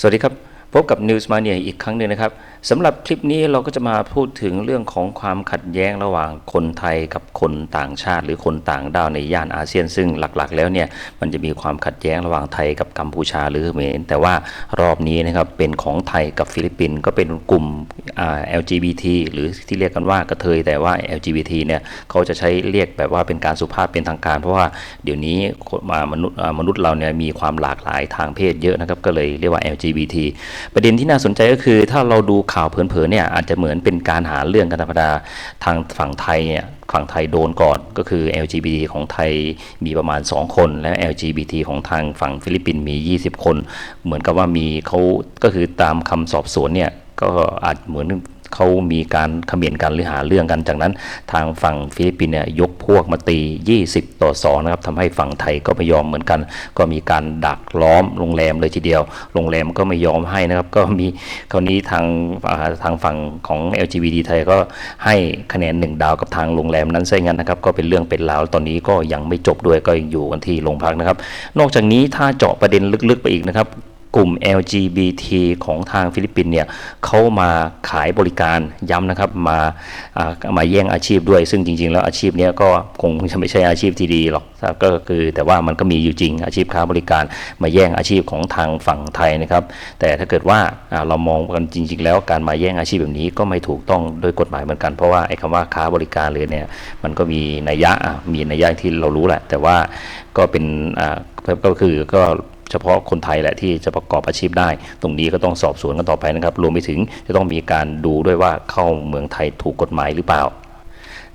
สวัสดีครับ พบกับ News Mania อีกครั้งหนึ่งนะครับสำหรับคลิปนี้เราก็จะมาพูดถึงเรื่องของความขัดแย้งระหว่างคนไทยกับคนต่างชาติ หรือคนต่างด้าวในย่านอาเซียน ซึ่งหลักๆ แล้วเนี่ยมันจะมีความขัดแย้งระหว่างไทยกับกัมพูชาหรือเขมรแต่ว่ารอบนี้นะครับเป็นของไทยกับฟิลิปปินส์ก็เป็นกลุ่ม LGBT หรือที่เรียกกันว่ากระเทยแต่ว่า LGBT เนี่ยเขาจะใช้เรียกแบบว่าเป็นการสุภาพเป็นทางการ เพราะว่าเดี๋ยวนี้มนุษย์มนุษย์เราเนี่ยมีความหลากหลายทางเพศเยอะนะครับก็เลยเรียกว่า LGBT ประเด็นที่น่าสนใจก็คือ ถ้าเราดูข่าวเผินๆเนี่ยอาจจะเหมือนเป็นการหาเรื่องกันธรรมดาทางฝั่งไทยเนี่ยฝั่งไทยโดนก่อนก็คือ LGBT ของไทยมีประมาณ 2 คน และ LGBT ของทางฝั่งฟิลิปปินส์มี 20 คน เหมือนกับว่ามีเขาก็คือตามคำสอบสวนเนี่ยก็อาจเหมือน เขามีการเขม่นกันหรือหาเรื่องกันจากนั้น ทางฝั่งฟิลิปปินส์เนี่ยยกพวกมาตี 20 ต่อ2นะครับทำให้ฝั่งไทยก็ไม่ยอมเหมือนกัน ก็มีการดักล้อมโรงแรมเลยทีเดียว โรงแรมก็ไม่ยอมให้นะครับ ก็มีคราวนี้ทางทางฝั่งของ LGBT ไทยก็ให้คะแนนหนึ่งดาวกับทางโรงแรมนั้นซะงั้นนะครับ ก็เป็นเรื่องเป็นราวตอนนี้ก็ยังไม่จบด้วยก็ยังอยู่กันที่โรงพักนะครับ นอกจากนี้ถ้าเจาะประเด็นลึกๆไปอีกนะครับ กลุ่ม LGBT ของทางฟิลิปปินส์เนี่ยเขามาขายบริการย้ำนะครับมาามาแย่งอาชีพด้วย ซึ่งจริง ๆ แล้วอาชีพนี้ก็คงจะไม่ใช่อาชีพที่ดีหรอกก็คือแต่ว่ามันก็มีอยู่จริงอาชีพค้าบริการมาแย่งอาชีพของทางฝั่งไทยนะครับ แต่ถ้าเกิดว่าาเรามองกันจริง ๆ แล้วการมาแย่งอาชีพแบบนี้ก็ไม่ถูกต้องโดยกฎหมายเหมือนกันเพราะว่าไอ้คำว่าค้าบริการเลยเนี่ยมันก็มีนัยยะมีนัยยะที่เรารู้แหละ แต่ว่าก็เป็นก็คือก็ เฉพาะคนไทยแหละที่จะประกอบอาชีพได้ ตรงนี้ก็ต้องสอบสวนกันต่อไปนะครับ รวมไปถึงจะต้องมีการดูด้วยว่าเข้าเมืองไทยถูกกฎหมายหรือเปล่า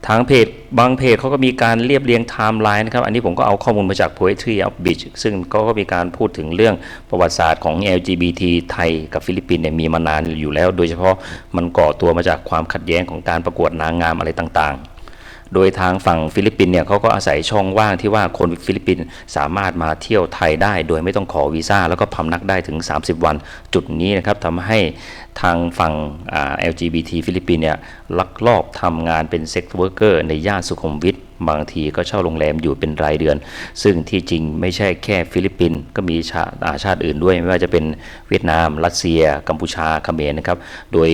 ทางเพจบางเพจเขาก็มีการเรียบเรียงไทม์ไลน์นะครับ อันนี้ผมก็เอาข้อมูลมาจาก Poetry of Beach ซึ่งเขาก็มีการพูดถึงเรื่องประวัติศาสตร์ของ LGBT ไทยกับฟิลิปปินส์เนี่ยมีมานานอยู่แล้ว โดยเฉพาะมันก่อตัวมาจากความขัดแย้งของการประกวดนางงามอะไรต่างๆ โดยทางฝั่งฟิลิปปินส์เนี่ยเขาก็อาศัยช่องว่างที่ว่าคนฟิลิปปินส์สามารถมาเที่ยวไทยได้ โดยไม่ต้องขอวีซ่าแล้วก็พำนักได้ถึง 30 วัน จุดนี้นะครับทำให้ทางฝั่ง LGBT ฟิลิปปินส์เนี่ยลักลอบทำงานเป็นเซ็กซ์เวิร์กเกอร์ในย่านสุขุมวิทบางทีก็เช่าโรงแรมอยู่เป็นรายเดือน ซึ่งที่จริงไม่ใช่แค่ฟิลิปปินส์ก็มีชาอ่าชาติอื่นด้วย ไม่ว่าจะเป็นเวียดนาม รัสเซีย กัมพูชาเขมรนะครับ โดย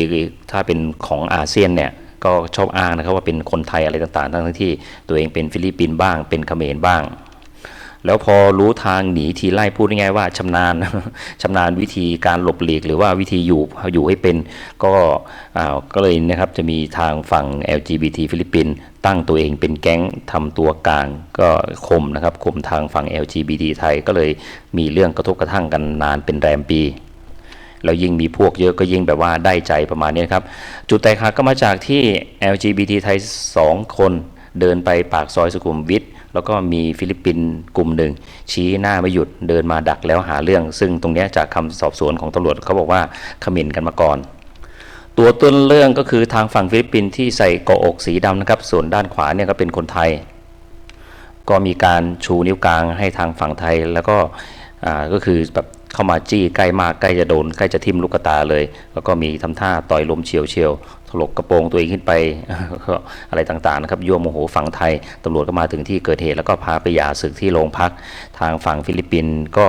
ถ้าเป็นของอาเซียนเนี่ย ก็ชอบอ้างนะครับว่าเป็นคนไทยอะไรต่างๆ ทั้งที่ตัวเองเป็นฟิลิปปินส์บ้าง เป็นเขมรบ้าง แล้วพอรู้ทางหนีทีไล่พูดง่ายๆว่าชำนาญชำนาญวิธีการหลบหลีก หรือว่าวิธีอยู่อยู่ให้เป็นก็อ่าก็เลยนะครับจะมีทางฝั่ง LGBT ฟิลิปปินส์ตั้งตัวเองเป็นแก๊งทำตัวกลางก็ข่มนะครับข่มทางฝั่ง LGBT ไทยก็เลยมีเรื่องกระทบกระทั่งกันนานเป็นแรมปี แล้วยิ่งมีพวกเยอะก็ยิ่งแบบว่าได้ใจประมาณนี้นครับ จุดแตกหักก็มาจากที่ LGBT ไทย 2 คนเดินไปปากซอยสุขุมวิทแล้วก็มีฟิลิปปินส์กลุ่มหนึ่ง ชี้หน้าไม่หยุดเดินมาดักแล้วหาเรื่อง ซึ่งตรงเนี้ยจากคำสอบสวนของตำรวจเขาบอกว่าขม่นกันมาก่อน ตัวต้นเรื่องก็คือทางฝั่งฟิลิปปินส์ที่ใส่กาะอกสีดำนะครับ ส่วนด้านขวาเนี่ยก็เป็นคนไทย ก็มีการชูนิ้วกลางให้ทางฝั่งไทยแล้วก็อ่าก็คือแบบ เข้ามาจี้ใกล้มากใกล้จะโดนใกล้จะทิ่มลูกตาเลย แล้วก็มีทำท่าต่อยลมเฉียวเฉียวถลกกระโปรงตัวเองขึ้นไปก็อะไรต่างๆนะครับยั่วโมโหฝั่งไทยตำรวจก็มาถึงที่เกิดเหตุแล้วก็พาไปหย่าศึกที่โรงพัก ทางฝั่งฟิลิปปินส์ก็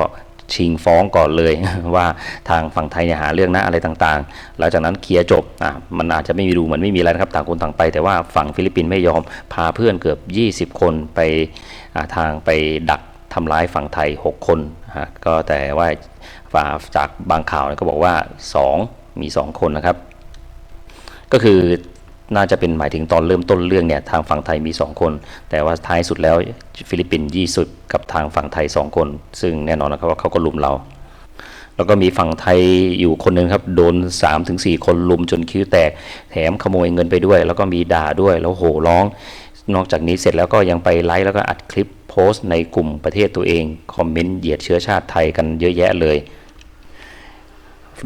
ชิงฟ้องก่อนเลยว่าทางฝั่งไทยเนี่ยหาเรื่องนะอะไรต่างๆ หลังจากนั้นเคลียร์จบอะมันอาจจะไม่มีดูเหมือนไม่มีอะไรนะครับต่างคนต่างไป แต่ว่าฝั่งฟิลิปปินส์ไม่ยอมพาเพื่อนเกือบ 20 คนไปทางไปดัก ทำร้ายฝั่งไทย 6 คนฮะก็แต่ว่าฝ่าจากบางข่าวเนี่ยก็บอกว่า 2 มี 2 คนนะครับ ก็คือน่าจะเป็นหมายถึงตอนเริ่มต้นเรื่องเนี่ยทางฝั่งไทยมี 2 คน แต่ว่าท้ายสุดแล้วฟิลิปปินส์ยี่สุดกับทางฝั่งไทย 2 คน ซึ่งแน่นอนนะครับว่าเขาก็ลุมเรา แล้วก็มีฝั่งไทยอยู่คนหนึ่งครับโดน 3-4 คนลุมจนคิ้วแตก แถมขโมยเงินไปด้วย แล้วก็มีด่าด้วยแล้วโห่ร้อง นอกจากนี้เสร็จแล้วก็ยังไปไลฟ์แล้วก็อัดคลิปโพสต์ในกลุ่มประเทศตัวเอง คอมเมนต์เหยียดเชื้อชาติไทยกันเยอะแยะเลย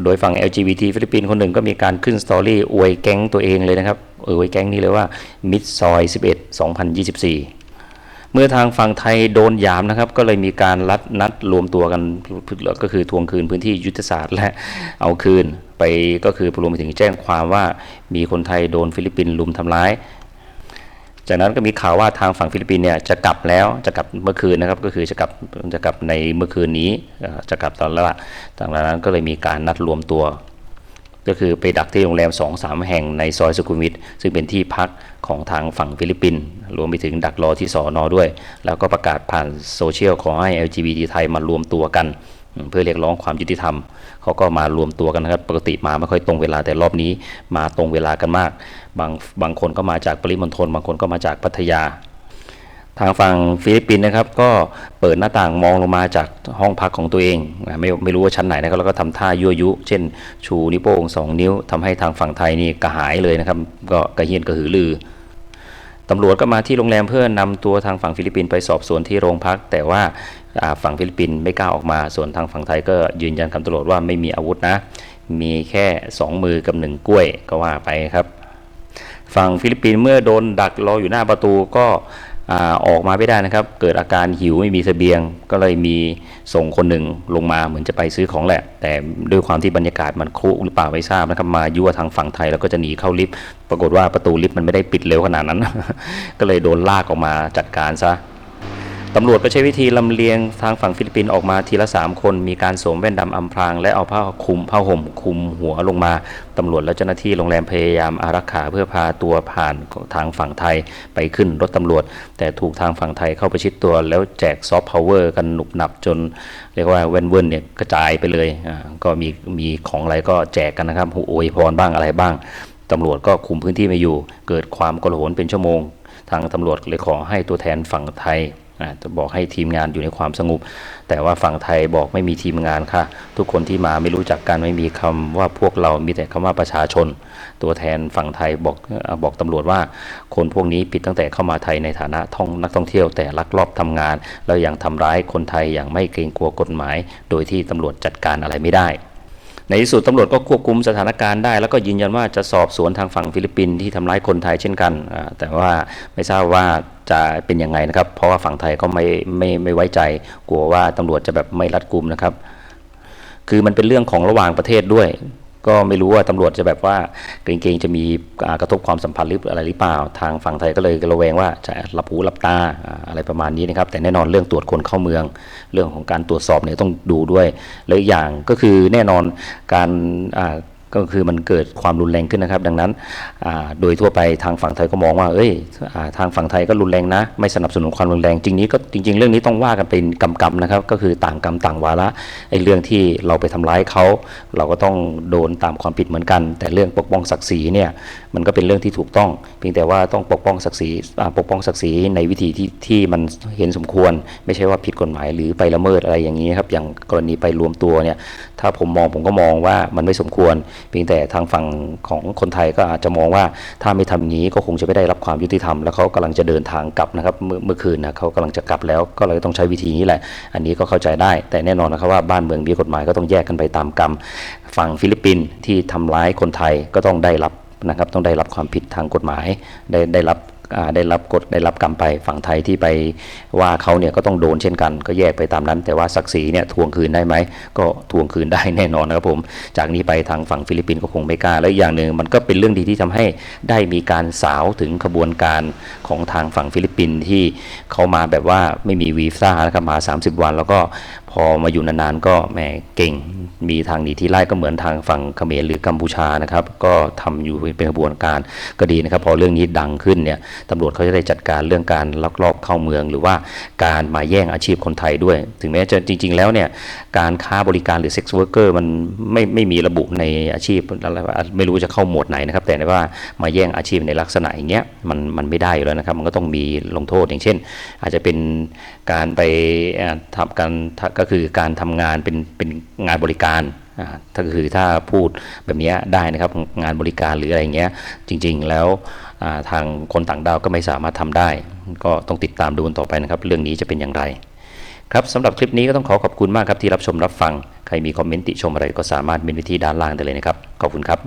โดยฝั่ง LGBT ฟิลิปปินส์คนหนึ่งก็มีการขึ้นสตอรี่อวยแก๊งตัวเองเลยนะครับเอออวยแก๊งนี้เลยว่ามิดซอย 11 2024 เมื่อทางฝั่งไทยโดนยามนะครับ ก็เลยมีการรัดนัดรวมตัวกันก็คือทวงคืนพื้นที่ยุทธศาสตร์และเอาคืนไปก็คือรวมไปถึงแจ้งความว่ามีคนไทยโดนฟิลิปปินส์ลุมทำร้าย จากนั้นก็มีข่าวว่าทางฝั่งฟิลิปปินส์เนี่ยจะกลับแล้วจะกลับเมื่อคืนนะครับก็คือจะกลับจะกลับในเมื่อคืนนี้จะกลับตอนละจากนั้นก็เลยมีการนัดรวมตัว ก็คือไปดักที่โรงแรม2อสามแห่งในซอยสุขุมวิทซึ่งเป็นที่พักของทางฝั่งฟิลิปปินส์รวมไปถึงดักรอที่สอนอด้วย แล้วก็ประกาศผ่านโซเชียลขอให้ LGBT ไทยมารวมตัวกัน เพื่อเรียกร้องความยุติธรรมเขาก็มารวมตัวกันนะครับ ปกติมาไม่ค่อยตรงเวลาแต่รอบนี้มาตรงเวลากันมาก บางบางคนก็มาจากปริมณฑลบางคนก็มาจากพัทยา ทางฝั่งฟิลิปปินส์นะครับ ก็เปิดหน้าต่างมองลงมาจากห้องพักของตัวเองไม่ไม่รู้ว่าชั้นไหนนะครับแล้วก็ทำท่ายั่วยุ เช่น ชูนิ้วโป้งสองนิ้วทำให้ทางฝั่งไทยนี่กระหายเลยนะครับ ก็กระเฮียนกระหือรือ ตำรวจก็มาที่โรงแรมเพื่อนำตัวทางฝั่งฟิลิปปินส์ไปสอบสวนที่โรงพัก แต่ว่าฝั่งฟิลิปปินส์ไม่กล้าออกมา ส่วนทางฝั่งไทยก็ยืนยันกับตำรวจว่าไม่มีอาวุธนะ มีแค่สองมือกับหนึ่งกล้วยก็ว่าไปครับ ฝั่งฟิลิปปินส์เมื่อโดนดักรออยู่หน้าประตูก็ อออกมาไม่ได้นะครับ เกิดอาการหิวไม่มีเสบียง ก็เลยมีส่งคนหนึ่งลงมาเหมือนจะไปซื้อของแหละ แต่ด้วยความที่บรรยากาศมันคุหรือเปล่าไม่ทราบนะครับมายั่วทางฝั่งไทยแล้วก็จะหนีเข้าลิฟต์ปรากฏว่าประตูลิฟต์มันไม่ได้ปิดเร็วขนาดนั้น ก็เลยโดนลากออกมาจัดการซะ ตำรวจก็ใช้วิธีลำเลียงทางฝั่งฟิลิปปินส์ออกมาทีละ 3 คน มีการสวมแว่นดำอำพราง และเอาผ้าคลุมผ้าห่มคลุมหัวลงมา ตำรวจและเจ้าหน้าที่โรงแรมพยายามอารักขาเพื่อพาตัวผ่านทางฝั่งไทยไปขึ้นรถตำรวจ แต่ถูกทางฝั่งไทยเข้าประชิดตัว แล้วแจกซอฟต์พาวเวอร์กันหนุบหนับจน เรียกว่าเว้นเว้นเนี่ยกระจายไปเลยก็มีมีของอะไรก็แจกกันนะครับโอยพรบ้างอะไรบ้างตำรวจก็คุมพื้นที่ไม่อยู่ เกิดความโกลาหลเป็นชั่วโมง ทางตำรวจเลยขอให้ตัวแทนฝั่งไทย บอกให้ทีมงานอยู่ในความสงบแต่ว่าฝั่งไทยบอกไม่มีทีมงานค่ะ ทุกคนที่มาไม่รู้จักกันไม่มีคำว่าพวกเรามีแต่คำว่าประชาชน ตัวแทนฝั่งไทยบอกบอกตำรวจว่า คนพวกนี้ผิดตั้งแต่เข้ามาไทยในฐานะท่องนักท่องเที่ยวแต่ลักลอบทำงาน แล้วยังทำร้ายคนไทยอย่างไม่เกรงกลัวกฎหมาย โดยที่ตำรวจจัดการอะไรไม่ได้ ในที่สุดตำรวจก็ควบคุมสถานการณ์ได้ แล้วก็ยืนยันว่าจะสอบสวนทางฝั่งฟิลิปปินส์ที่ทำร้ายคนไทยเช่นกัน แต่ว่าไม่ทราบว่าจะเป็นยังไงนะครับ เพราะว่าฝั่งไทยก็ไม่ไม่ไม่ไว้ใจ กลัวว่าตำรวจจะแบบไม่รัดกุมนะครับ คือมันเป็นเรื่องของระหว่างประเทศด้วย ก็ไม่รู้ว่าตำรวจจะแบบว่าเกรงๆจะมีกระทบความสัมพันธ์หรืออะไรหรือเปล่า ทางฝั่งไทยก็เลยระแวงว่าจะหลับหูหลับตาอะไรประมาณนี้นะครับ แต่แน่นอนเรื่องตรวจคนเข้าเมือง เรื่องของการตรวจสอบเนี่ยต้องดูด้วยและอีกอย่างก็คือแน่นอนการ ก็คือมันเกิดความรุนแรงขึ้นนะครับ ดังนั้นโดยทั่วไปทางฝั่งไทยก็มองว่า เอ้ยอทางฝั่งไทยก็รุนแรงนะ ไม่สนับสนุนความรุนแรงจริงนี้ก็จริง ๆ เรื่องนี้ต้องว่ากันเป็นกำกำนะครับ ก็คือต่างกรรมต่างวาระไอ้เรื่องที่เราไปทำร้ายเขาเราก็ต้องโดนตามความผิดเหมือนกัน แต่เรื่องปกป้องศักดิ์ศรีเนี่ยมันก็เป็นเรื่องที่ถูกต้อง เพียงแต่ว่าต้องปกป้องศักดิ์ศรีปกป้องศักดิ์ศรีในวิธีที่ที่มันเห็นสมควร ไม่ใช่ว่าผิดกฎหมายหรือไปละเมิดอะไรอย่างนี้ครับอย่างกรณีไปรวมตัวเนี่ย ถ้าผมมองผมก็มองว่ามันไม่สมควร เพียงแต่ทางฝั่งของคนไทยก็อาจจะมองว่าถ้าไม่ทำอย่างนี้ก็คงจะไม่ได้รับความยุติธรรม แล้วเขากำลังจะเดินทางกลับนะครับเมื่อคืนนะเขากำลังจะกลับแล้วก็เลยต้องใช้วิธีนี้แหละ อันนี้ก็เข้าใจได้ แต่แน่นอนนะครับว่าบ้านเมืองมีกฎหมายก็ต้องแยกกันไปตามกรรม ฝั่งฟิลิปปินส์ที่ทำร้ายคนไทยก็ต้องได้รับนะครับต้องได้รับความผิดทางกฎหมายได้ได้รับ ได้รับกฎได้รับกรรมไปฝั่งไทยที่ไปว่าเขาเนี่ยก็ต้องโดนเช่นกัน ก็แยกไปตามนั้น แต่ว่าศักดิ์ศรีเนี่ยทวงคืนได้ไหมก็ทวงคืนได้แน่นอนนะครับผมจากนี้ไปทางฝั่งฟิลิปปินส์ก็คงไม่กล้าและอย่างหนึ่งมันก็เป็นเรื่องดีที่ทำให้ได้มีการสาวถึงขบวนการของทางฝั่งฟิลิปปินส์ที่เขามาแบบว่าไม่มีวีซ่านะครับมา 30 วัน แล้วก็ อมาอยู่นานๆก็แหมเก่ง มีทางหนีที่ไล่ก็เหมือนทางฝั่งเขมรหรือกัมพูชานะครับ ก็ทำอยู่เป็นกระบวนการก็ดีนะครับ พอเรื่องนี้ดังขึ้นเนี่ยตำรวจเขาจะได้จัดการเรื่องการลักลอบเข้าเมือง หรือว่าการมาแย่งอาชีพคนไทยด้วย ถึงแม้จะจริง ๆ แล้วเนี่ยการค้าบริการหรือเซ็กซ์เวิร์กเกอร์มันไม่ไม่มีระบุในอาชีพอะไรไม่รู้จะเข้าหมวดไหนนะครับ แต่ว่ามาแย่งอาชีพในลักษณะอย่างเงี้ยมันมันไม่ได้อยู่แล้วนะครับ มันก็ต้องมีลงโทษอย่างเช่น อาจจะเป็นการไปทำการก็คือการทำงานเป็นเป็นงานบริการอ่าถ้าคือถ้าพูดแบบเนี้ยได้นะครับงานบริการหรืออะไรเงี้ยจริง ๆ แล้วอ่าทางคนต่างดาวก็ไม่สามารถทำได้ ก็ต้องติดตามดูต่อไปนะครับ เรื่องนี้จะเป็นอย่างไร ครับสำหรับคลิปนี้ก็ต้องขอขอบคุณมากครับที่รับชมรับฟัง ใครมีคอมเมนต์ติชมอะไรก็สามารถเมนไว้ที่ด้านล่างได้เลยนะครับ ขอบคุณครับ